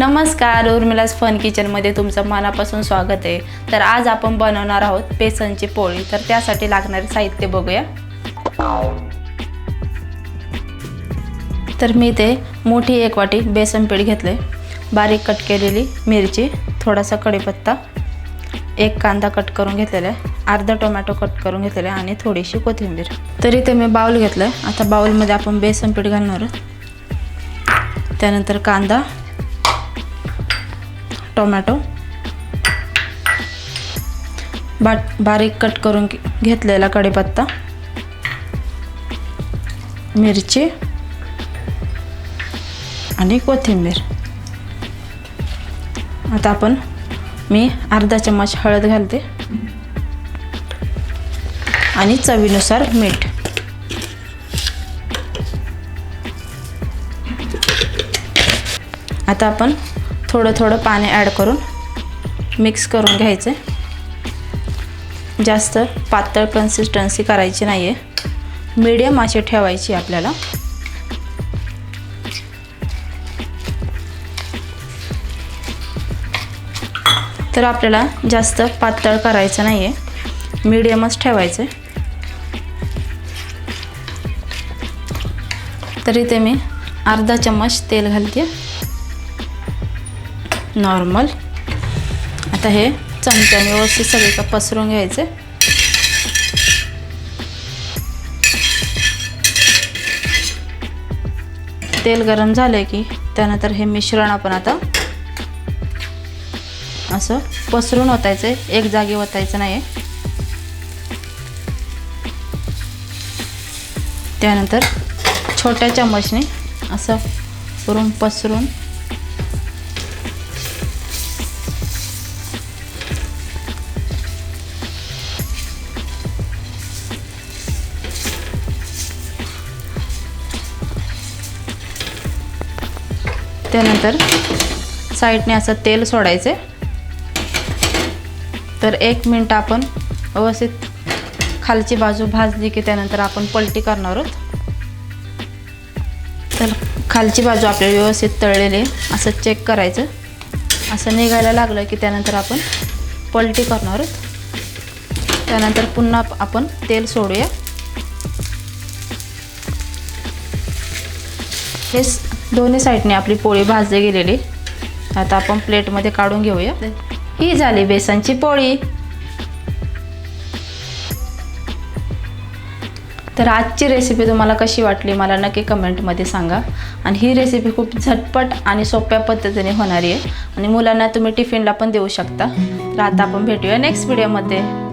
नमस्कार उर्मिलास फन किचनमध्ये तुमचं मनापासून स्वागत आहे. तर आज आपण बनवणार आहोत बेसनची पोळी. तर त्यासाठी लागणारे साहित्य बघूया. तर मी ते मोठी एक वाटी बेसन पीठ घेतले बारीक कट केलेली मिरची थोडासा कढीपत्ता एक कांदा कट करून घेतलेला आहे अर्धा टोमॅटो कट करून घेतलेला आहे आणि थोडीशी कोथिंबीर. तरी ते मी बाउल घेतलं आहे आता बाउलमध्ये आपण बेसन पीठ घालणार आहोत. त्यानंतर कांदा टोमॅटो. बा बारीक कट करून घेतलेला कढीपत्ता. मिरची. आणि कोथिंबीर. आता आपण मी अर्धा चम्मच हळद घालते. आणि चवीनुसार मीठ. आता आपण थोडं थोडं पाणी ॲड करून मिक्स करून घ्यायचं. जास्त पातळ कन्सिस्टन्सी करायची नाही आहे मीडियम अशी ठेवायची आपल्याला. तर आपल्याला जास्त पातळ करायचं नाही आहे मीडियमच ठेवायचं. तरी ते मी अर्धा चम्मच तेल घालते. नॉर्मल आता हे चमच्याने व्यवस्थित सगळीकडे पसरून घ्यायचे. तेल गरम झालं की त्यानंतर हे मिश्रण आपण आता असं पसरून ओतायचं आहे एक जागी ओतायचं नाही त्यानंतर छोट्या चम्मचने असं करून पसरून त्यानंतर साईडने असं तेल सोडायचे. तर एक मिनटं आपण व्यवस्थित खालची बाजू भाजली की त्यानंतर आपण पलटी करणार आहोत. तर खालची बाजू आपल्याला व्यवस्थित तळलेली असं चेक करायचं. असं निघायला लागलं की त्यानंतर आपण पलटी करणार आहोत. त्यानंतर पुन्हा आपण तेल सोडूया. हे दोन्ही साईडने आपली पोळी भाजली गेलेली. आता आपण प्लेटमध्ये काढून घेऊया. ही. झाली बेसनची पोळी. तर आजची रेसिपी तुम्हाला कशी वाटली मला नक्की कमेंटमध्ये सांगा. आणि ही रेसिपी खूप झटपट आणि सोप्या पद्धतीने होणारी आहे. आणि मुलांना तुम्ही टिफिनला पण देऊ शकता. तर आता आपण भेटूया नेक्स्ट व्हिडिओमध्ये